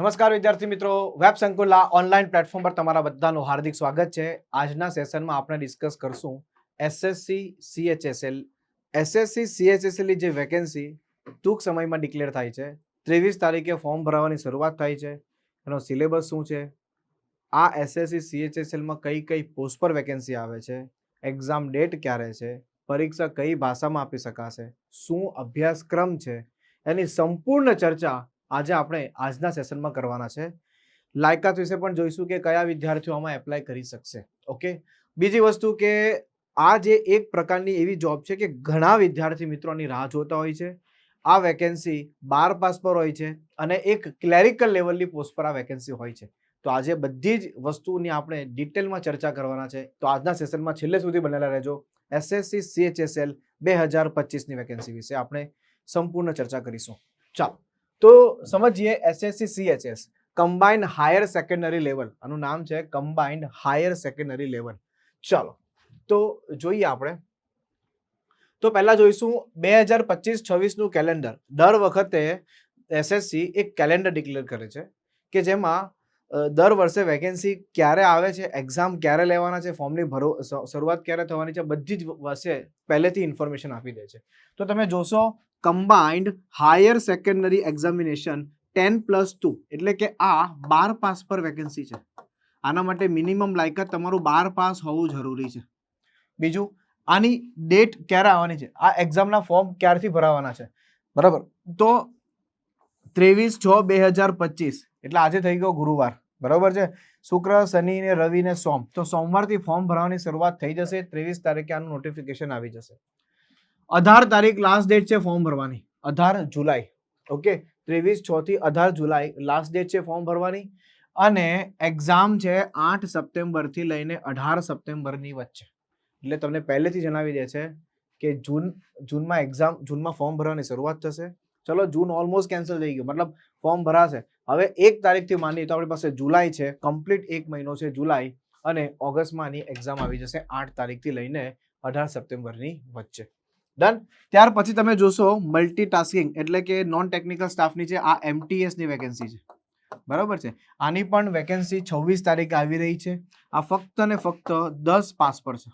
નમસ્કાર વિદ્યાર્થી મિત્રો. વેબ સંકુલના ઓનલાઈન પ્લેટફોર્મ પર તમારા બધાનું હાર્દિક સ્વાગત છે. આજના સેશનમાં આપણે ડિસ્કસ કરશું એસએસસી સીએચએસએલ એસએસસી સીએચએસએલની જે વેકેન્સી ટૂંક સમયમાં ડિક્લેર થાય છે. ત્રેવીસ તારીખે ફોર્મ ભરવાની શરૂઆત થાય છે. એનો સિલેબસ શું છે? આ એસએસસી સીએચએસએલમાં કઈ કઈ પોસ્ટ પર વેકેન્સી આવે છે? એક્ઝામ ડેટ ક્યારે છે? પરીક્ષા કઈ ભાષામાં આપી શકાશે? શું અભ્યાસક્રમ છે? એની સંપૂર્ણ ચર્ચા આજે આપણે આજના સેશનમાં કરવાના છે. લાયકાત વિશે પણ જોઈશું કે કયા વિદ્યાર્થીઓ આમાં એપ્લાય કરી શકશે. ઓકે બીજી વસ્તુ કે આ જે એક પ્રકારની એવી જોબ છે કે ઘણા વિદ્યાર્થી મિત્રોની રાહ જોતા હોય છે. આ વેકેન્સી બાર પાસ પર હોય છે અને એક ક્લેરિકલ લેવલની પોસ્ટ પર આ વેકેન્સી હોય છે. તો આજે બધી જ વસ્તુની આપણે ડિટેલમાં ચર્ચા કરવાના છે. તો આજના સેશનમાં છેલ્લે સુધી બનેલા રહેજો. એસએસસી સીએચએસએલ બે હજાર પચીસની વેકેન્સી વિશે આપણે સંપૂર્ણ ચર્ચા કરીશું. ચાલો. તો સમજીએ SSC CHS combined higher secondary level આનું નામ છે કમ્બાઇન્ડ હાયર સેકન્ડરી લેવલ ચાલો, તો જોઈએ આપણે. તો પહેલા જોઈશું બે હજાર પચીસ છવ્વીસનું કેલેન્ડર દર વખતે એસએસસી એક કેલેન્ડર ડિક્લેર કરે છે કે જેમાં દર વર્ષે વેકેન્સી ક્યારે આવે છે એક્ઝામ ક્યારે લેવાના છે ફોર્મની ભરો શરૂઆત ક્યારે થવાની છે, બધી જ વર્ષે પહેલેથી ઇન્ફોર્મેશન આપી દે છે. તો તમે જોશો combined higher secondary examination ten plus two એટલે કે આ બાર પાસ પર વેકેન્સી છે. આના માટે મિનિમમ લાયકાત તમારું બાર પાસ હોવું જરૂરી છે. બીજું, આની ડેટ ક્યારે આવવાની છે? આ એક્ઝામના ફોર્મ ક્યારથી ભરાવાના છે? બરાબર? તો ત્રેવીસ છ બે હજાર પચીસ. એટલે આજે થઈ ગયો ગુરુવાર. બરાબર છે? શુક્ર, શનિ ને રવિ ને સોમ. તો સોમવારથી ફોર્મ ભરવાની શરૂઆત થઈ જશે. ત્રેવીસ તારીખે આનું નોટિફિકેશન આવી જશે. અઢાર તારીખ લાસ્ટ ડેટ છે ફોર્મ ભરવાની. અઢાર જુલાઈ. ઓકે ત્રેવીસ છ થી અઢાર જુલાઈ લાસ્ટ ડેટ છે ફોર્મ ભરવાની. અને એક્ઝામ છે આઠ સપ્ટેમ્બરથી લઈને અઢાર સપ્ટેમ્બરની વચ્ચે. એટલે તમને પહેલેથી જણાવી દે છે કે જૂન, જૂનમાં એક્ઝામ જૂનમાં ફોર્મ ભરવાની શરૂઆત થશે. ચલો, જૂન ઓલમોસ્ટ કેન્સલ થઈ ગયું. મતલબ ફોર્મ ભરાશે. હવે એક તારીખથી માની તો આપણી પાસે જુલાઈ છે. કમ્પ્લીટ એક મહિનો છે જુલાઈ. અને ઓગસ્ટમાં આની એક્ઝામ આવી જશે આઠ તારીખથી લઈને અઢાર સપ્ટેમ્બરની વચ્ચે. ડન ત્યાર પછી તમે જોશો મલ્ટીટાસ્કિંગ એટલે કે નોન ટેકનિકલ સ્ટાફની છે આ એમટીએસની વેકેન્સી છે. બરાબર છે? આની પણ વેકેન્સી છવ્વીસ તારીખે આવી રહી છે. આ ફક્ત ને ફક્ત દસ પાસ પર છે.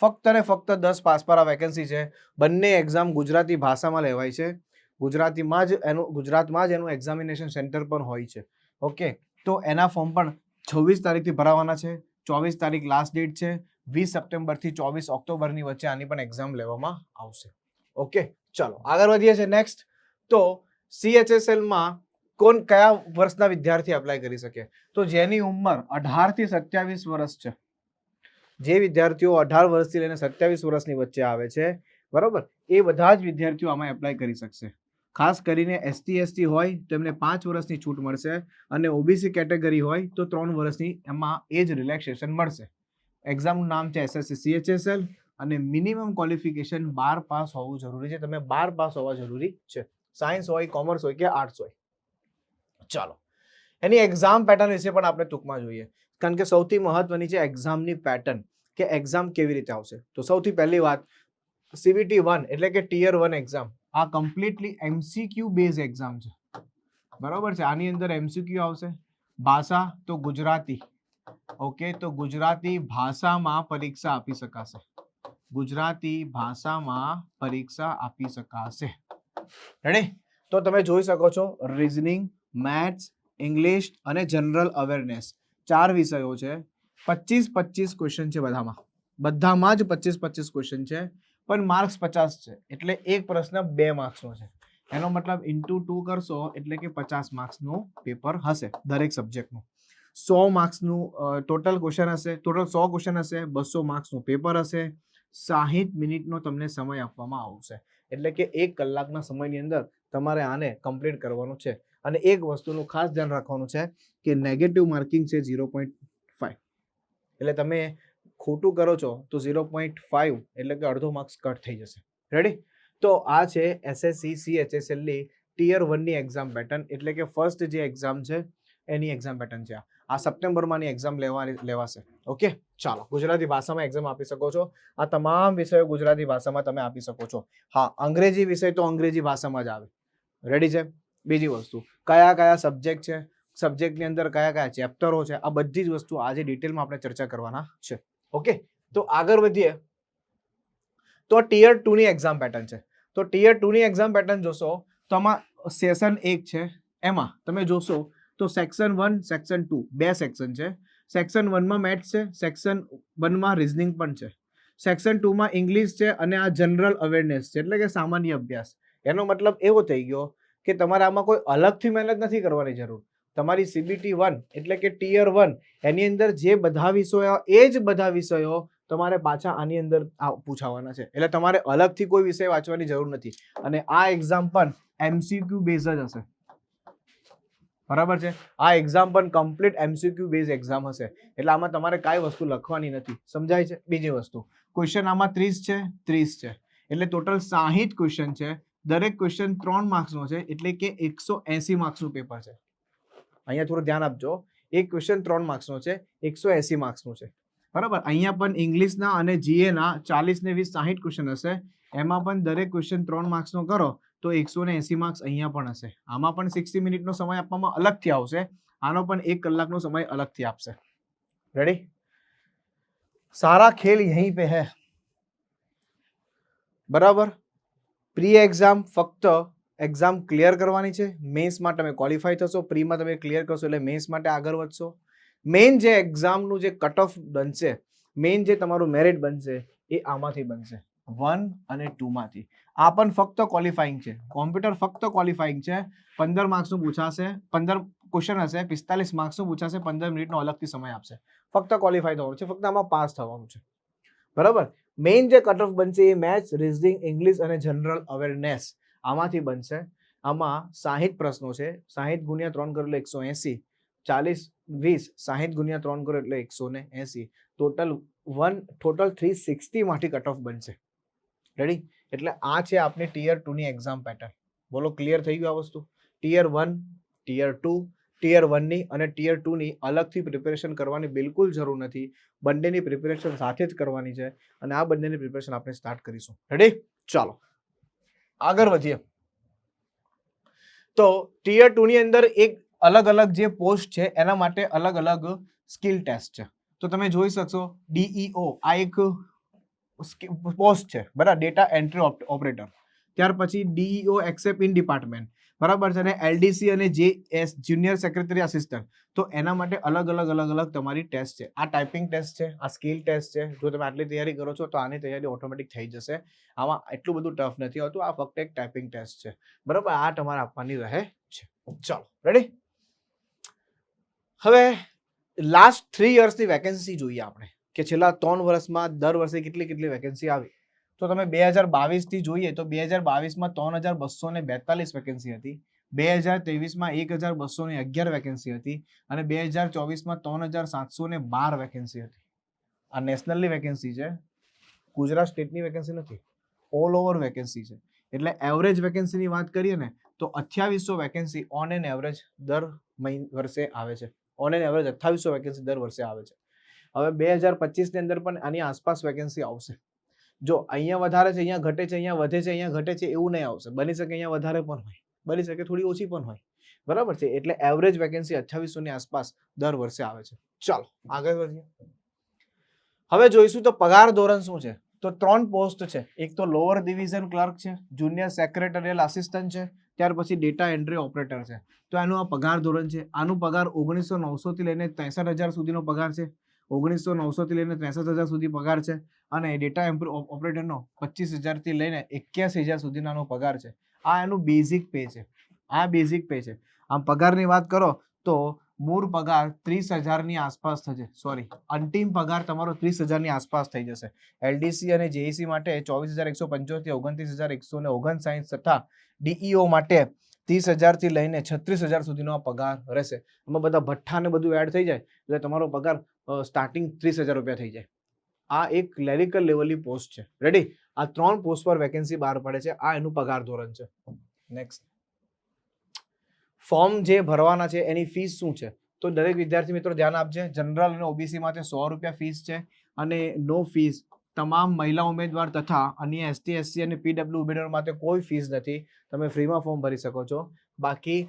ફક્ત ને ફક્ત દસ પાસ પર આ વેકેન્સી છે. બંને એક્ઝામ ગુજરાતી ભાષામાં લેવાય છે. ગુજરાતીમાં જ એનું, ગુજરાતમાં જ એનું એક્ઝામિનેશન સેન્ટર પણ હોય છે. ઓકે તો એના ફોર્મ પણ છવ્વીસ તારીખથી ભરાવાના છે. ચોવીસ તારીખ લાસ્ટ ડેટ છે. વીસ સપ્ટેમ્બરથી ચોવીસ ઓક્ટોબરની વચ્ચે આની પણ એક્ઝામ લેવામાં આવશે. ઓકે ચલો, આગળ વધીએ છીએ નેક્સ્ટ તો સીએચએસએલમાં કોણ કયા વર્ષના વિદ્યાર્થી એપ્લાય કરી શકે? તો જેની ઉંમર અઢારથી સત્યાવીસ વર્ષ છે. જે વિદ્યાર્થીઓ અઢાર વર્ષથી લઈને સત્યાવીસ વર્ષની વચ્ચે આવે છે, બરોબર? એ બધા જ વિદ્યાર્થીઓ આમાં એપ્લાય કરી શકશે. ખાસ કરીને એસટી એસટી હોય, તો એમને પાંચ વર્ષની છૂટ મળશે. અને ઓબીસી કેટેગરી હોય, તો ત્રણ વર્ષની એમાં એ જ રિલેક્સેશન મળશે. એક્ઝામનું નામ છે એસએસસી સીએચએસએલ અને મિનિમમ ક્વોલિફિકેશન બાર પાસ હોવું જરૂરી છે. તમે બાર પાસ હોવા જરૂરી છે. સાયન્સ હોય, કોમર્સ હોય કે આર્ટ્સ હોય. ચાલો. એની એક્ઝામ પેટર્ન વિશે પણ આપણે ટૂંકમાં જોઈએ. કારણ કે સૌથી મહત્વની છે એક્ઝામની પેટર્ન કે એક્ઝામ કેવી રીતે આવશે. તો સૌથી પહેલી વાત સીવીટી વન એટલે કે ટીયર વન એક્ઝામ આ કમ્પ્લીટલી એમસીક્યુ બેઝ એક્ઝામ છે. બરાબર છે? આની અંદર એમસીક્યુ આવશે. ભાષા તો ગુજરાતી. ઓકે, તો ગુજરાતી ભાષામાં પરીક્ષા આપી શકાશે. ગુજરાતી ભાષામાં પરીક્ષા આપી શકાશે. રેડી તો તમે જોઈ શકો છો રીઝનિંગ મેથ્સ ઇંગ્લિશ અને જનરલ અવેરનેસ ચાર વિષયો છે. પચીસ પચીસ ક્વેશ્ચન છે બધામાં. બધામાં જ પચીસ પચીસ ક્વેશ્ચન છે, પણ માર્ક્સ પચાસ છે. એટલે એક પ્રશ્ન બે માર્ક્સનો છે. એનો મતલબ ઇન્ટુ ટુ કરશો એટલે કે પચાસ માર્ક્સનું પેપર હશે દરેક સબ્જેક્ટનું સો માર્ક્સનું ટોટલ ક્વેશ્ચન હશે, ટોટલ સો ક્વેશ્ચન હશે, બસો માર્ક્સનું પેપર હશે, સાહીઠ મિનિટનો તમને સમય આપવામાં આવશે. એટલે કે એક કલાકના સમયની અંદર તમારે આને કમ્પ્લીટ કરવાનું છે. અને એક વસ્તુનું ખાસ ધ્યાન રાખવાનું છે કે નેગેટિવ માર્કિંગ છે ઝીરો પોઈન્ટ ફાઇવ એટલે તમે ખોટું કરો છો તો ઝીરો પોઈન્ટ ફાઇવ એટલે કે અડધો માર્ક્સ કટ થઈ જશે. રેડી તો આ છે એસએસસી સીએચએસએલની ટીયર વનની એક્ઝામ પેટર્ન એટલે કે ફર્સ્ટ જે એક્ઝામ છે, એની એક્ઝામ પેટર્ન છે આ. આ સપ્ટેમ્બરમાંની એક્ઝામ લેવાની, લેવાશે. ઓકે ચાલો, ગુજરાતી ભાષામાં એક્ઝામ આપી શકો છો. આ તમામ વિષયો ગુજરાતી ભાષામાં તમે આપી શકો છો. હા, અંગ્રેજી વિષય તો અંગ્રેજી ભાષામાં જ આવે. રેડી છે? બીજી વસ્તુ, કયા કયા સબ્જેક્ટ છે? સબ્જેક્ટની અંદર કયા કયા ચેપ્ટરો છે? આ બધી જ વસ્તુ આજે ડિટેલમાં આપણે ચર્ચા કરવાના છે. ઓકે તો આગળ વધીએ. તો ટીયર ટુની એક્ઝામ પેટર્ન છે. તો ટીયર ટુની એક્ઝામ પેટર્ન જોશો, તો આમાં સેશન એક છે. એમાં તમે જોશો તો સેક્શન વન સેક્શન ટુ બે સેક્શન છે. સેક્શન વનમાં મેથ્સ છે સેક્શન વનમાં રિઝનિંગ પણ છે. સેક્શન ટુમાં ઇંગ્લિશ છે અને આ જનરલ અવેરનેસ છે, એટલે કે સામાન્ય અભ્યાસ. એનો મતલબ એવો થઈ ગયો કે તમારે આમાં કોઈ અલગથી મહેનત નથી કરવાની જરૂર. તમારી સીબીટી વન એટલે કે ટીયર વન એની અંદર જે બધા વિષયો, એ જ બધા વિષયો તમારે પાછા આની અંદર પૂછાવાના છે. એટલે તમારે અલગથી કોઈ વિષય વાંચવાની જરૂર નથી. અને આ એક્ઝામ પણ એમસીક્યુ બેઝ જ હશે. બરાબર છે? આ એક્ઝામ પણ કમ્પ્લીટ એમસીક્યુ બેઝ એક્ઝામ હશે. એટલે આમાં તમારે કાંઈ વસ્તુ લખવાની નથી. સમજાય છે? બીજી વસ્તુ. ક્વેશ્ચન આમાં ત્રીસ છે? ત્રીસ છે. એટલે ટોટલ સાહીઠ ક્વેશ્ચન છે. દરેક ક્વેશ્ચન ત્રણ માર્ક્સનો છે, એટલે કે એકસો એસી માર્ક્સનું પેપર છે. અહીંયા થોડું ધ્યાન આપજો. એક ક્વેશ્ચન ત્રણ માર્ક્સનો છે, એકસો એસી માર્ક્સનું છે. બરાબર? અહીંયા પણ ઇંગ્લિશના અને જીએના ચાલીસ ને વીસ સાહીઠ ક્વેશ્ચન હશે. એમાં પણ દરેક ક્વેશ્ચન ત્રણ માર્ક્સનો કરો. તો એકસો ને એસી માર્ક્સ અહીંયા પણ હશે. આમાં પણ સિક્સટી મિનિટનો સમય આપવામાં અલગથી આવશે. આનો પણ એક કલાકનો સમય અલગથી આપશે. રેડી સારા ખેલ યહીં પે હૈ. બરાબર? પ્રી એક્ઝામ ફક્ત એક્ઝામ ક્લિયર કરવાની છે. મેન્સમાં તમે ક્વોલિફાય થશો. પ્રીમાં તમે ક્લિયર કરશો એટલે મેન્સ માટે આગળ વધશો. મેઇન જે એક્ઝામનું જે કટ ઓફ બનશે મેઇન જે તમારું મેરિટ બનશે, એ આમાંથી બનશે. વન અને ટુમાંથી આ પણ ફક્ત ક્વોલિફાઈંગ છે. કોમ્પ્યુટર ફક્ત ક્વોલિફાઈંગ છે. પંદર માર્ક્સનું પૂછાશે, પંદર ક્વેશ્ચન હશે, પિસ્તાલીસ માર્ક્સનું પૂછાશે, પંદર મિનિટનો અલગથી સમય આપશે. ફક્ત ક્વોલિફાય થવાનું છે, ફક્ત આમાં પાસ થવાનું છે. બરાબર? મેઇન જે કટ ઓફ બનશે એ મેથ્સ રીઝનિંગ ઇંગ્લિશ અને જનરલ અવેરનેસ આમાંથી બનશે. આમાં સાહીઠ પ્રશ્નો છે. સાહીઠ ગુણ્યા ત્રણ કરો એટલે એકસો એંસી. ચાલીસ, વીસ, સાહીઠ ગુણ્યા ત્રણ કરો એટલે એકસો ને એંસી. ટોટલ વન ટોટલ થ્રી સિક્સટીમાંથી કટ ઓફ બનશે. રેડી એટલે આ છે આપની ટીયર ટુની એક્ઝામ પેટર્ન બોલો ક્લિયર થઈ ગયું આ વસ્તુ? Tier one tier two tier વનની અને ટીયર ટુની અલગથી પ્રિપેરેશન કરવાની બિલકુલ જરૂર નથી. બંનેની પ્રિપેરેશન સાથે જ કરવાની છે અને આ બંનેની પ્રિપેરેશન આપણે સ્ટાર્ટ કરીશું. રેડી ચાલો. આગળ વધીએ. તો ટીયર ટુની અંદર એક અલગ અલગ જે પોસ્ટ છે, એના માટે અલગ અલગ સ્કિલ ટેસ્ટ છે. તો તમે જોઈ શકશો ડીઈઓ આ એક પોસ્ટ છે, બરાબર ડેટા એન્ટ્રી ઓપરેટર ત્યાર પછી ડીઈઓ એક્સેપ્ટ ઇન ડિપાર્ટમેન્ટ બરાબર છે, અને એલડીસી અને જે એસ જુનિયર સેક્રેટરી આસિસ્ટન્ટ તો એના માટે અલગ અલગ અલગ અલગ તમારી ટેસ્ટ છે. આ ટાઈપિંગ ટેસ્ટ છે, આ સ્કિલ ટેસ્ટ છે. જો તમે આટલી તૈયારી કરો છો, તો આની તૈયારી ઓટોમેટિક થઈ જશે. આમાં એટલું બધું ટફ નથી હોતું, આ ફક્ત એક ટાઈપિંગ ટેસ્ટ છે. બરાબર, આ તમારે આપવાની રહે છે. ચાલો રેડી હવે લાસ્ટ થ્રી યર્સની વેકેન્સી જોઈએ આપણે. કે છેલ્લા ત્રણ વર્ષમાં દર વર્ષે કેટલી કેટલી વેકેન્સી આવી? તો તમે બે હજાર બાવીસથી જોઈએ તો બે હજાર બાવીસમાં ત્રણ હજાર બસો ને બેતાલીસ વેકેન્સી હતી. બે હજાર ત્રેવીસમાં એક હજાર બસો ને અગિયાર વેકેન્સી હતી અને બે હજાર ચોવીસમાં ત્રણ હજાર સાતસો ને બાર વેકેન્સી હતી. આ નેશનલની વેકેન્સી છે. ગુજરાત સ્ટેટની વેકેન્સી નથી. ઓલ ઓવર વેકેન્સી છે. એટલે એવરેજ વેકેન્સીની વાત કરીએ ને, તો અઠ્યાવીસો વેકેન્સી ઓન એન એવરેજ દર મહિ, વર્ષે આવે છે. ઓન એન એવરેજ અઠ્ઠાવીસો વેકેન્સી દર વર્ષે આવે છે. હવે બે હજાર પચીસની અંદર પણ આની આસપાસ વેકેન્સી આવશે. જો અહીંયા વધારે છે, અહીંયા ઘટે છે, અહીંયા વધે છે, અહીંયા ઘટે છે, એવું નહીં આવશે. બની શકે અહીંયા વધારે પણ હોય. બની શકે થોડી ઓછી પણ હોય. બરાબર છે? એટલે એવરેજ વેકેન્સી અઠ્યાવીસોની આસપાસ દર વર્ષે આવે છે. ચાલો, આગળ વધીએ. હવે જોઈશું તો પગાર ધોરણ શું છે? તો ત્રણ પોસ્ટ છે. એક તો લોઅર ડિવિઝન ક્લર્ક છે જુનિયર સેક્રેટરીયલ આસિસ્ટન્ટ છે, ત્યાર પછી ડેટા એન્ટ્રી ઓપરેટર છે. તો એનું આ પગાર ધોરણ છે. આનું પગાર ઓગણીસો નવસોથી લઈને ત્રેસઠ હજાર સુધીનો પગાર છે. ઓગણીસો નવસોથી લઈને ત્રેસઠ હજાર સુધી પગાર છે અને ડેટા એમ્પ્રી ઓપરેટરનો પચીસ હજારથી લઈને એક્યાસી હજાર સુધીનાનો પગાર છે. આ એનું બેઝિક પે છે. આ બેઝિક પે છે. આમ પગારની વાત કરો તો મૂળ પગાર ત્રીસ હજારની આસપાસ થશે સોરી અંતિમ પગાર તમારો ત્રીસ હજારની આસપાસ થઈ જશે. એલડીસી અને જેઈસી માટે ચોવીસ હજાર એકસો પંચોતેર, ઓગણત્રીસ હજાર એકસો ને ઓગણસાઠ તથા ડીઈઓ માટે ત્રીસ હજારથી લઈને છત્રીસ હજાર સુધીનો આ પગાર રહેશે. એમાં બધા ભઠ્ઠા ને બધું એડ થઈ જાય, એટલે તમારો પગાર સ્ટાર્ટિંગ ત્રીસ હજાર રૂપિયા થઈ જાય. આ એક ક્લેરિકલ લેવલની પોસ્ટ છે. રેડી આ ત્રણ પોસ્ટ પર વેકેન્સી બહાર પડે છે. આ એનું પગાર ધોરણ છે. નેક્સ્ટ ફોર્મ જે ભરવાના છે, એની ફીસ શું છે? તો દરેક વિદ્યાર્થી મિત્રો ધ્યાન આપજે. જનરલ અને ઓબીસી માટે સો રૂપિયા ફીસ છે અને નો ફીસ તમામ મહિલા ઉમેદવાર તથા અન્ય એસટી એસસી અને પીડબ્લ્યુ ઉમેદવારો માટે કોઈ ફીસ નથી. તમે ફ્રીમાં ફોર્મ ભરી શકો છો. બાકી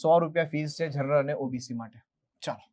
સો રૂપિયા ફીસ છે જનરલ અને ઓબીસી માટે. ચાલો.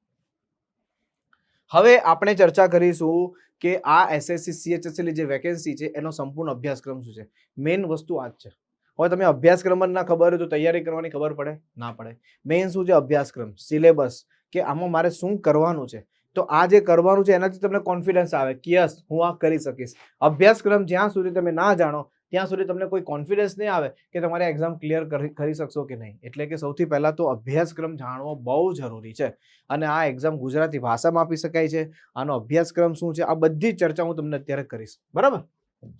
હવે આપણે ચર્ચા કરીશું કે આ એસએસસી સીએચએસએલ જે વેકેન્સી છે, એનો સંપૂર્ણ અભ્યાસક્રમ શું છે? મેઇન વસ્તુ આ જ છે. હવે તમે અભ્યાસક્રમ જ ના ખબર હોય તો તૈયારી કરવાની ખબર પડે? ના પડે. મેઇન શું છે અભ્યાસક્રમ? સિલેબસ કે આમાં મારે શું કરવાનું છે? તો આ જે કરવાનું છે, એનાથી તમને કોન્ફિડન્સ આવે કે યસ, હું આ કરી શકીશ. અભ્યાસક્રમ જ્યાં સુધી તમે ના જાણો, ત્યાં સુધી તમને કોઈ કોન્ફિડન્સ નહીં આવે કે તમારે એક્ઝામ ક્લિયર કરી શકશો કે નહીં. એટલે કે સૌથી પહેલાં તો અભ્યાસક્રમ જાણવો બહુ જરૂરી છે. અને આ એક્ઝામ ગુજરાતી ભાષામાં આપી શકાય છે. આનો અભ્યાસક્રમ શું છે, આ બધી ચર્ચા હું તમને અત્યારે કરીશ. બરાબર?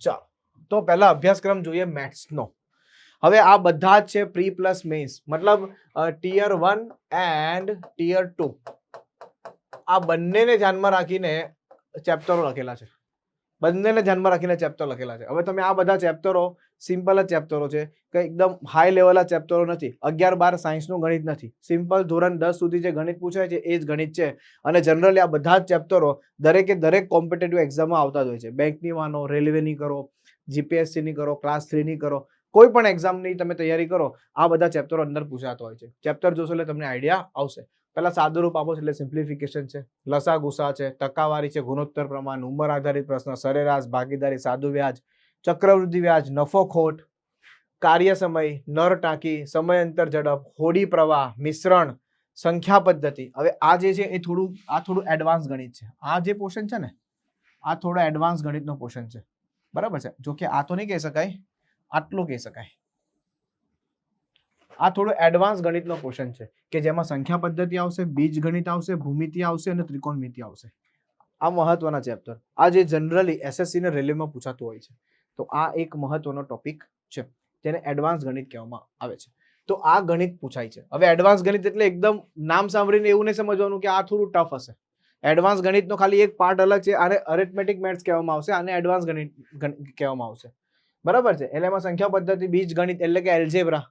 ચાલો. તો પહેલાં અભ્યાસક્રમ જોઈએ મેથ્સનો હવે આ બધા જ છે પ્રી પ્લસ મેન્સ મતલબ tier one and tier two આ બંનેને ધ્યાનમાં રાખીને ચેપ્ટરો લખેલા છે. બંનેને ધ્યાનમાં રાખીને ચેપ્ટર લખેલા છે. હવે તમે આ બધા ચેપ્ટરો, સિમ્પલ જ ચેપ્ટરો છે. કંઈ એકદમ હાઈ લેવલના ચેપ્ટરો નથી. અગિયાર, બાર સાયન્સનું ગણિત નથી. સિમ્પલ ધોરણ દસ સુધી જે ગણિત પૂછાય છે, એ જ ગણિત છે. અને જનરલી આ બધા જ ચેપ્ટરો દરેકે દરેક કોમ્પિટેટિવ એક્ઝામમાં આવતા જ હોય છે. બેંકની માનો રેલવેની કરો જીપીએસસીની કરો ક્લાસ થ્રીની કરો, કોઈ પણ એક્ઝામની તમે તૈયારી કરો, આ બધા ચેપ્ટરો અંદર પૂછાતા હોય છે. ચેપ્ટર જોશો એટલે તમને આઈડિયા આવશે. પહેલા સાદું રૂપ આપો એટલે સિમ્પ્લિફિકેશન છે લસા ગુસા છે, ટકાવારી છે, ગુણોત્તર પ્રમાણ, ઉંમર આધારિત પ્રશ્ન, સરેરાશ, ભાગીદારી, સાદુ વ્યાજ, ચક્રવૃદ્ધિ વ્યાજ, નફો ખોટ, કાર્ય સમય, નર ટાંકી, સમયાંતર ઝડપ, હોડી પ્રવાહ, મિશ્રણ, સંખ્યા પદ્ધતિ. હવે આ જે છે એ થોડું, આ થોડું એડવાન્સ ગણિત છે. આ જે પોર્શન છે ને, આ થોડો એડવાન્સ ગણિતનો પોર્શન છે. બરાબર છે? જો કે આ તો નહીં કહી શકાય, આટલું કહી શકાય. આ થોડું એડવાન્સ ગણિતનો પોર્શન છે, કે જેમાં સંખ્યા પદ્ધતિ આવશે, બીજ ગણિત આવશે, ભૂમિતિ આવશે અને ત્રિકોણમિતિ આવશે. આ મહત્વના ચેપ્ટર આ જે જનરલી એસએસસી ને રેલવેમાં પૂછાતું હોય છે. તો આ એક મહત્વનો ટોપિક છે. જેને એડવાન્સ ગણિત કહેવામાં આવે છે. તો આ ગણિત પૂછાય છે. હવે એડવાન્સ ગણિત એટલે એકદમ નામ સાંભળીને એવું નહીં સમજવાનું કે આ થોડું ટફ હશે. એડવાન્સ ગણિતનો ખાલી એક પાર્ટ અલગ છે, આને અરેથમેટિક મેથ્સ કહેવામાં આવશે, આને એડવાન્સ ગણિત કહેવામાં આવશે. બરાબર છે? એટલે એમાં સંખ્યા પદ્ધતિ, બીજ ગણિત એટલે કે એલ્જેબ્રા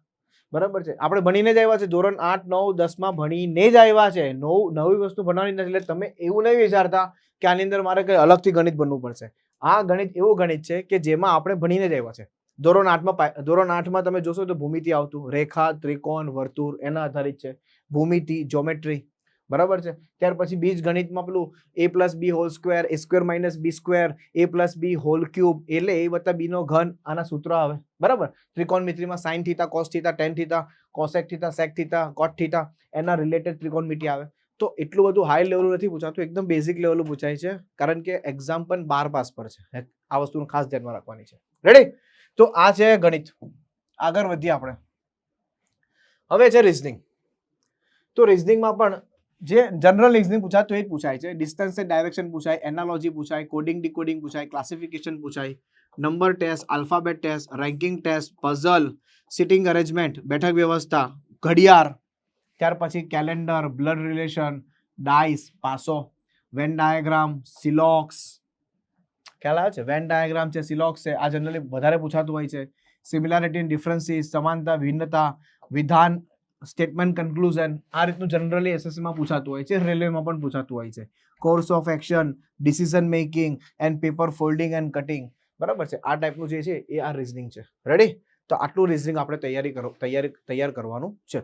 બરાબર છે. આપણે ભણીને જ આવ્યા છે. ધોરણ આઠ, નવ દસમાં ભણીને જ આવ્યા છે. નવ, નવી વસ્તુ ભણવાની નથી એટલે તમે એવું નહીં વિચારતા કે આની અંદર મારે કંઈ અલગથી ગણિત બનવું પડશે. આ ગણિત એવું ગણિત છે કે જેમાં આપણે ભણીને જ આવ્યા છે. ધોરણ આઠમાં ધોરણ આઠમાં તમે જોશો તો ભૂમિતિ આવતું. રેખા, ત્રિકોણ, વર્તુળ એના આધારિત છે. ભૂમિતિ જોમેટ્રી બરાબર છે? ત્યાર પછી બીજ ગણિતમાં પેલું A plus B whole square A square minus B square A plus B whole cube એટલે એ વત્તા બીનો ઘન આના સૂત્રો આવે. બરાબર? ત્રિકોણમિતિમાં sine theta cos theta tan theta cosec theta sec theta cot theta એના રિલેટેડ ત્રિકોણમિતિ આવે. તો એટલું બધું હાઈ લેવલ નથી પૂછાતું, એકદમ બેઝિક લેવલ પૂછાય છે, કારણ કે એક્ઝામ પણ બાર પાસ પર છે. આ વસ્તુનું ખાસ ધ્યાનમાં રાખવાની છે. રેડી તો આ છે ગણિત. આગળ વધીએ આપણે. હવે છે રિઝનિંગ તો રિઝનિંગમાં પણ જે જનરલ રિઝનિંગ પૂછાય તો એ જ પૂછાય છે. ડિસ્ટન્સ ડાયરેક્શન પૂછાય એનાલોજી પૂછાય કોડિંગ ડીકોડિંગ પૂછાય ક્લાસિફિકેશન પૂછાય number test alphabet test ranking test puzzle sitting arrangement બેઠક વ્યવસ્થા, ઘડિયાળ, ત્યાર પછી કેલેન્ડર બ્લડ રિલેશન ડાઇસ પાસો વેન ડાયાગ્રામ સિલોક્સ ખ્યાલ આવે છે? વેન ડાયાગ્રામ છે સિલોક્સ છે, આ જનરલી વધારે પૂછાતું હોય છે. સિમિલારિટી ડિફરન્સીસ સમાનતા, ભિન્નતા, વિધાન સ્ટેટમેન્ટ કન્ક્લુઝન આ રીતનું જનરલી એસએસસીમાં પૂછાતું હોય છે રેલવેમાં પણ પૂછાતું હોય છે. Course of action decision making and paper folding and cutting બરાબર છે? આ ટાઈપનું જે છે, એ આ રિઝનિંગ છે. રેડી તો આટલું રિઝનિંગ આપણે તૈયારી કરો, તૈયારી, તૈયાર કરવાનું છે.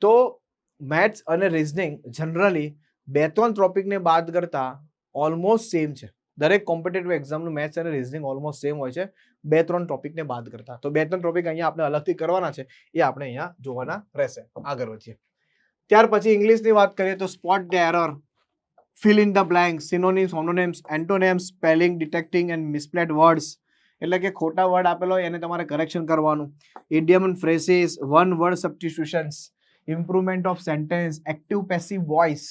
તો મેથ્સ અને રિઝનિંગ જનરલી બે ત્રણ ટોપિકને બાદ કરતાં ઓલમોસ્ટ સેમ છે. દરેક કોમ્પિટેટિવ એક્ઝામનું મેથ્સ અને રિઝનિંગ ઓલમોસ્ટ સેમ હોય છે. બે ત્રણ ટોપિકને બાદ કરતા. તો બે ત્રણ ટોપિક અહીંયા આપણે અલગથી કરવાના છે, એ આપણે અહીંયા જોવાના રહેશે. આગળ વધીએ. ત્યાર પછી ઇંગ્લિશની વાત કરીએ તો spot the error fill in the blank synonyms homonyms antonyms spelling detecting and misspelled words એટલે કે ખોટા વર્ડ આપેલો હોય એને તમારે કરેક્શન કરવાનું. Idiom and phrases one word substitutions improvement of sentence active passive voice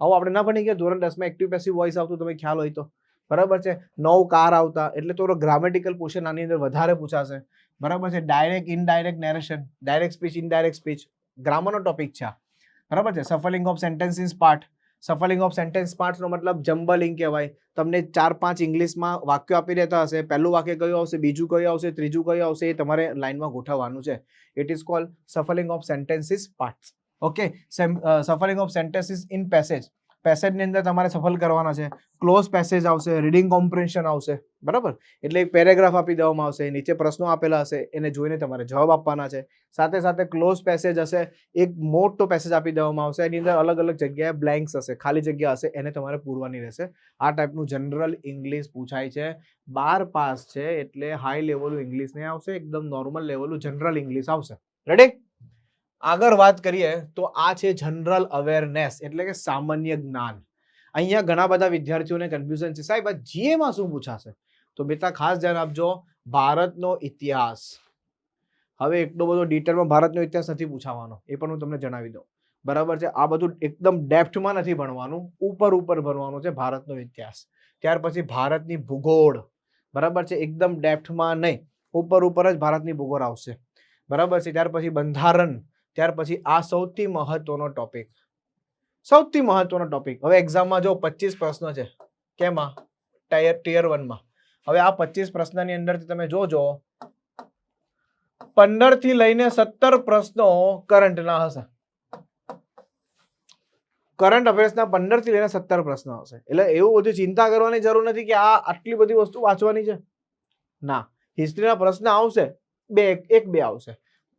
આવું, આપણે ના ભણી ગયા? ધોરણ દસમાં એક્ટિવ પેસિવ વોઇસ આવતું તમે ખ્યાલ હોય તો. બરાબર છે? નવ કાર આવતા, એટલે તો ગ્રામેટિકલ પોર્શન આની અંદર વધારે પૂછાશે. બરાબર છે? Direct indirect narration direct speech indirect speech ગ્રામરનો topic છે બરાબર છે? Shuffling of sentences part shuffling of sentence પાર્ટનો મતલબ જમ્બલિંગ કહેવાય. તમને ચાર પાંચ ઇંગ્લિશમાં વાક્યો આપી દેતા હશે. પહેલું વાક્ય કયું આવશે? બીજું કયું આવશે? ત્રીજું કયું આવશે? એ તમારે લાઇનમાં ગોઠવવાનું છે. It is called shuffling of sentences parts okay shuffling of sentences in passage પેસેજની અંદર તમારે સફળ કરવાના છે. ક્લોઝ પેસેજ આવશે રીડિંગ કોમ્પ્રેન્શન આવશે. બરાબર? એટલે એક પેરેગ્રાફ આપી દેવામાં આવશે, નીચે પ્રશ્નો આપેલા હશે, એને જોઈને તમારે જવાબ આપવાના છે. સાથે સાથે ક્લોઝ પેસેજ હશે, એક મોટો પેસેજ આપી દેવામાં આવશે. એની અંદર અલગ અલગ જગ્યાએ બ્લેન્ક્સ હશે, ખાલી જગ્યા હશે, એને તમારે પૂરવાની રહેશે. આ ટાઈપનું જનરલ ઇંગ્લિશ પૂછાય છે. બાર પાસ છે, એટલે હાઈ લેવલનું ઇંગ્લિશ નહીં આવશે, એકદમ નોર્મલ લેવલનું જનરલ ઇંગ્લિશ આવશે. રેડી આગળ વાત કરીએ તો આ છે જનરલ અવેરનેસ એટલે કે સામાન્ય જ્ઞાન. અહીંયા ઘણા બધા વિદ્યાર્થીઓને કન્ફ્યુઝન છે. સાહેબ, આ જીએમાં શું પૂછાશે? તો બેટા ખાસ ધ્યાન આપજો, ભારતનો ઇતિહાસ. હવે એટલો બધો ડિટેલમાં ભારતનો ઇતિહાસ નથી પૂછાવાનો. એ પણ હું તમને જણાવી દઉં. બરાબર છે? આ બધું એકદમ ડેપ્થમાં નથી ભણવાનું. ઉપર ઉપર ભણવાનું છે ભારતનો ઇતિહાસ. ત્યાર પછી ભારતની ભૂગોળ. બરાબર છે? એકદમ ડેપ્થમાં નહીં. ઉપર ઉપર જ ભારતની ભૂગોળ આવશે. બરાબર છે? ત્યાર પછી બંધારણ. ત્યાર પછી આ સૌથી મહત્વનો ટોપિક સૌથી મહત્વનો ટોપિક હવે એક્ઝામમાં જો પચીસ પ્રશ્નો છે, કેમાં? ટાયર ટિયર વનમાં હવે આ પચીસ પ્રશ્નની અંદરથી તમે જોજો પંદરથી લઈને સત્તર પ્રશ્નો કરંટના હશે. કરંટ અફેર્સના પંદરથી લઈને સત્તર પ્રશ્નો હશે. એટલે એવું બધું ચિંતા કરવાની જરૂર નથી કે આ આટલી બધી વસ્તુ વાંચવાની છે. ના. હિસ્ટ્રીના પ્રશ્ન આવશે, બે એક, બે આવશે.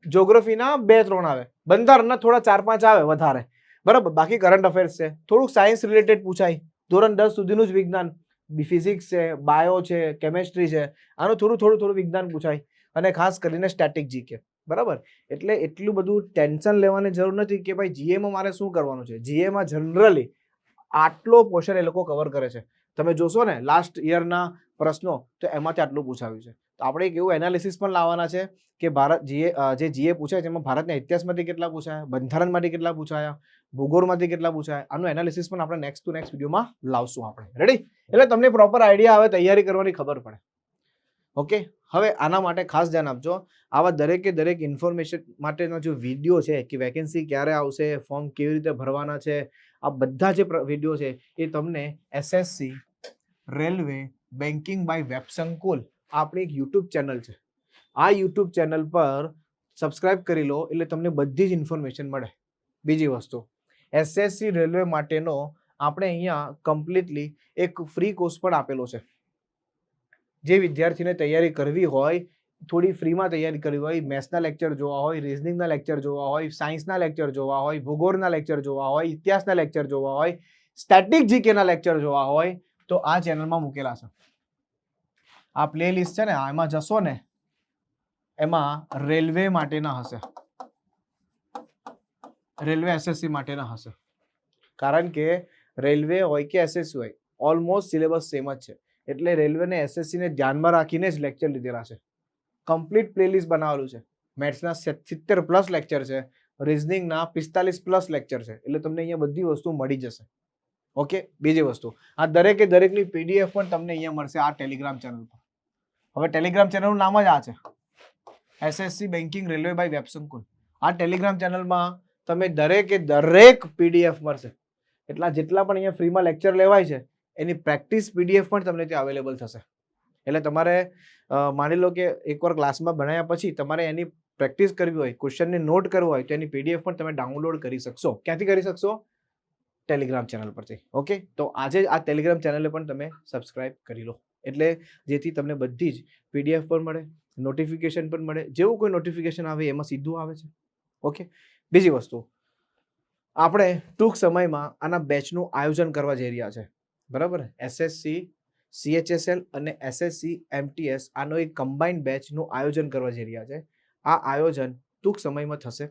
જોગ્રાફીના બે ત્રણ આવે. બંધારણના થોડા ચાર પાંચ આવે વધારે. બરાબર? બાકી કરંટ અફેર્સ છે. થોડુંક સાયન્સ રિલેટેડ પૂછાય. ધોરણ દસ સુધીનું જ વિજ્ઞાન. ફિઝિક્સ છે બાયો છે કેમેસ્ટ્રી છે. આનું થોડું થોડું થોડું વિજ્ઞાન પૂછાય. અને ખાસ કરીને સ્ટેટિક જીકે બરાબર? એટલે એટલું બધું ટેન્શન લેવાની જરૂર નથી કે ભાઈ જીએમાં મારે શું કરવાનું છે? જીએમાં જનરલી આટલો પોર્શન એ લોકો કવર કરે છે. તમે જોશો ને લાસ્ટ યરના પ્રશ્નો, તો એમાંથી આટલું પૂછાવ્યું છે. તો આપણે એક એવું એનાલિસિસ પણ લાવવાના છે કે ભારત જીએ જે જીએ પૂછાય છે એમાં ભારતના ઇતિહાસમાંથી કેટલા પૂછાયા, બંધારણમાંથી કેટલા પૂછાયા, ભૂગોળમાંથી કેટલા પૂછાયા, આનું એનાલિસિસ પણ આપણે નેક્સ્ટ ટુ નેક્સ્ટ વિડીયોમાં લાવશું આપણે. રેડી એટલે તમને પ્રોપર આઈડિયા આવે, તૈયારી કરવાની ખબર પડે. ઓકે હવે આના માટે ખાસ ધ્યાન આપજો. આવા દરેકે દરેક ઇન્ફોર્મેશન માટેનો જે વીડિયો છે કે વેકેન્સી ક્યારે આવશે ફોર્મ કેવી રીતે ભરવાના છે, આ બધા જે વીડિયો છે એ તમને SSC railway banking by web Sankul આપણી એક યુટ્યુબ ચેનલ છે. આ યુટ્યુબ ચેનલ પર સબસ્ક્રાઇબ કરી લો, એટલે તમને બધી જ ઇન્ફોર્મેશન મળે. બીજી વસ્તુ એસએસસી રેલવે માટેનો આપણે અહીંયા કમ્પ્લીટલી એક ફ્રી કોર્સ પણ આપેલો છે. જે વિદ્યાર્થીને તૈયારી કરવી હોય, થોડી ફ્રીમાં તૈયારી કરવી હોય મેથ્સના લેક્ચર જોવા હોય રિઝનિંગના લેક્ચર જોવા હોય સાયન્સના લેક્ચર જોવા હોય, ભૂગોળના લેક્ચર જોવા હોય, ઇતિહાસના લેક્ચર જોવા હોય સ્ટેટિક જીકેના લેક્ચર જોવા હોય, તો આ ચેનલમાં મૂકેલા છે. આ પ્લે લિસ્ટ છે ને એમાં જશો ને, એમાં રેલવે માટેના હશે. રેલવે એસએસસી માટેના હશે. કારણ કે રેલવે હોય કે એસએસસી હોય ઓલમોસ્ટ સિલેબસ સેમ જ છે. એટલે રેલવેને એસએસસીને ધ્યાનમાં રાખીને જ લેક્ચર લીધેલા છે. કમ્પ્લીટ પ્લેલિસ્ટ બનાવેલું છે. મેથ્સના સિત્તેર પ્લસ લેક્ચર છે. રિઝનિંગના પિસ્તાલીસ પ્લસ લેક્ચર છે. એટલે તમને અહીંયા બધી વસ્તુ મળી જશે. ઓકે બીજી વસ્તુ. આ દરેકે દરેકની પીડીએફ પણ તમને અહીંયા મળશે આ ટેલિગ્રામ ચેનલ પર. હવે ટેલિગ્રામ ચેનલનું નામ જ આ છે. SSC banking railway by WebSankul આ ટેલિગ્રામ ચેનલમાં તમે દરેકે દરેક પીડીએફ મળશે. એટલા જેટલા પણ અહીંયા ફ્રીમાં લેક્ચર લેવાય છે, એની પ્રેક્ટિસ પીડીએફ પણ તમને ત્યાં અવેલેબલ થશે. એટલે તમારે માની લો કે એકવાર ક્લાસમાં ભણાયા પછી તમારે એની પ્રેક્ટિસ કરવી હોય ક્વેશ્ચનને નોટ કરવો હોય, તો એની પીડીએફ પણ તમે ડાઉનલોડ કરી શકશો. ક્યાંથી કરી શકશો? ટેલિગ્રામ ચેનલ પરથી. ઓકે તો આજે આ ટેલિગ્રામ ચેનલે પણ તમે સબસ્ક્રાઇબ કરી લો. એટલે જેથી તમને બધી જ પીડીએફ પણ મળે નોટિફિકેશન પણ મળે, જેવું કોઈ નોટિફિકેશન આવે એમાં સીધું આવે છે. ઓકે બીજી વસ્તુ. આપણે ટૂંક સમયમાં આના બેચનું આયોજન કરવા જઈ રહ્યા છે. બરાબર? એસએસસી સીએચએસએલ અને એસએસસી એમટીએસ આનો એક કમ્બાઇન્ડ બેચનું આયોજન કરવા જઈ રહ્યા છે. આ આયોજન ટૂંક સમયમાં થશે.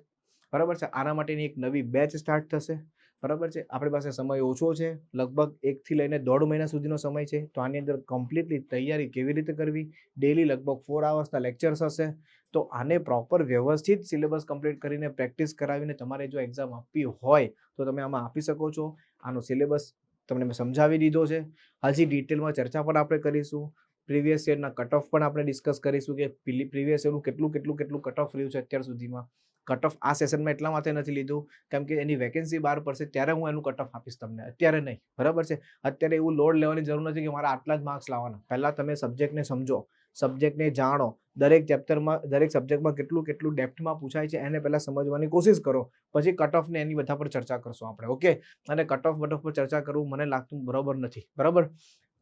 બરાબર છે? આના માટેની એક નવી બેચ સ્ટાર્ટ થશે. બરાબર છે? આપણી પાસે સમય ઓછો છે, લગભગ એકથી લઈને દોઢ મહિના સુધીનો સમય છે. તો આની અંદર કમ્પ્લીટલી તૈયારી કેવી રીતે કરવી? ડેલી લગભગ ફોર આવર્સના લેક્ચર્સ હશે. તો આને પ્રોપર વ્યવસ્થિત સિલેબસ કમ્પ્લીટ કરીને પ્રેક્ટિસ કરાવીને તમારે જો એક્ઝામ આપવી હોય, તો તમે આમાં આપી શકો છો. આનો સિલેબસ તમને મેં સમજાવી દીધો છે. હજી ડિટેલમાં ચર્ચા પણ આપણે કરીશું. પ્રીવિયસ યરના કટ ઓફ પણ આપણે ડિસ્કસ કરીશું કે પ્રીવિયસ યરનું કેટલું કેટલું કેટલું કટ ઓફ રહ્યું છે અત્યાર સુધીમાં. કટ ઓફ આ સેશનમાં એટલા માટે નથી લીધું, કેમ કે એની વેકેન્સી બહાર પડશે ત્યારે હું એનું કટ ઓફ આપીશ તમને. અત્યારે નહીં, બરાબર છે? અત્યારે એવું લોડ લેવાની જરૂર નથી કે મારે આટલા જ માર્ક્સ લાવવાના. પહેલાં તમે સબ્જેક્ટને સમજો સબ્જેક્ટને જાણો. દરેક ચેપ્ટરમાં દરેક સબ્જેક્ટમાં કેટલું કેટલું ડેપ્થમાં પૂછાય છે એને પહેલાં સમજવાની કોશિશ કરો. પછી કટ ઓફને એની બધા પર ચર્ચા કરશું આપણે ઓકે અને કટ ઓફ બટ ઓફ પર ચર્ચા કરવું મને લાગતું બરાબર નથી, બરાબર?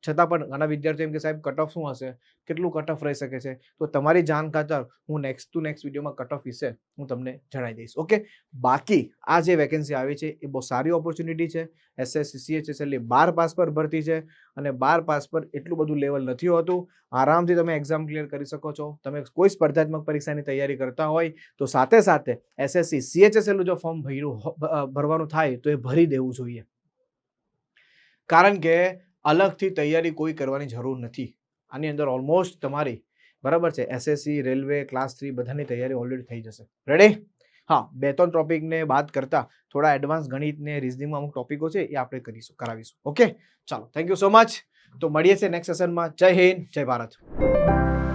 છતાં પણ ઘણા વિદ્યાર્થીઓ એમ કે, સાહેબ કટ ઓફ શું હશે? કેટલું કટ ઓફ રહી શકે છે? તો તમારી જાણ ખાતર હું નેક્સ્ટ ટુ નેક્સ્ટ વિડીયોમાં કટ ઓફ વિશે હું તમને જણાવી દઈશ. ઓકે બાકી આ જે વેકેન્સી આવી છે એ બહુ સારી ઓપોર્ચ્યુનિટી છે. એસએસસી સીએચએસએલની બાર પાસ પર ભરતી છે અને બાર પાસ પર એટલું બધું લેવલ નથી હોતું. આરામથી તમે એક્ઝામ ક્લિયર કરી શકો છો. તમે કોઈ સ્પર્ધાત્મક પરીક્ષાની તૈયારી કરતા હોય તો સાથે સાથે એસએસસી સીએચએસએલનું જો ફોર્મ ભર્યું ભરવાનું થાય તો એ ભરી દેવું જોઈએ. કારણ કે અલગથી તૈયારી કોઈ કરવાની જરૂર નથી. આની અંદર ઓલમોસ્ટ તમારી, બરાબર છે? એસએસસી રેલવે ક્લાસ થ્રી બધાની તૈયારી ઓલરેડી થઈ જશે. રેડી હા, બે ત્રણ ટોપિકને બાદ કરતા થોડા એડવાન્સ ગણિતને રિઝનિંગમાં અમુક ટોપિકો છે, એ આપણે કરીશું, કરાવીશું. ઓકે ચાલો થેન્ક યુ સો મચ તો મળીએ છીએ નેક્સ્ટ સેશનમાં જય હિન્દ, જય ભારત.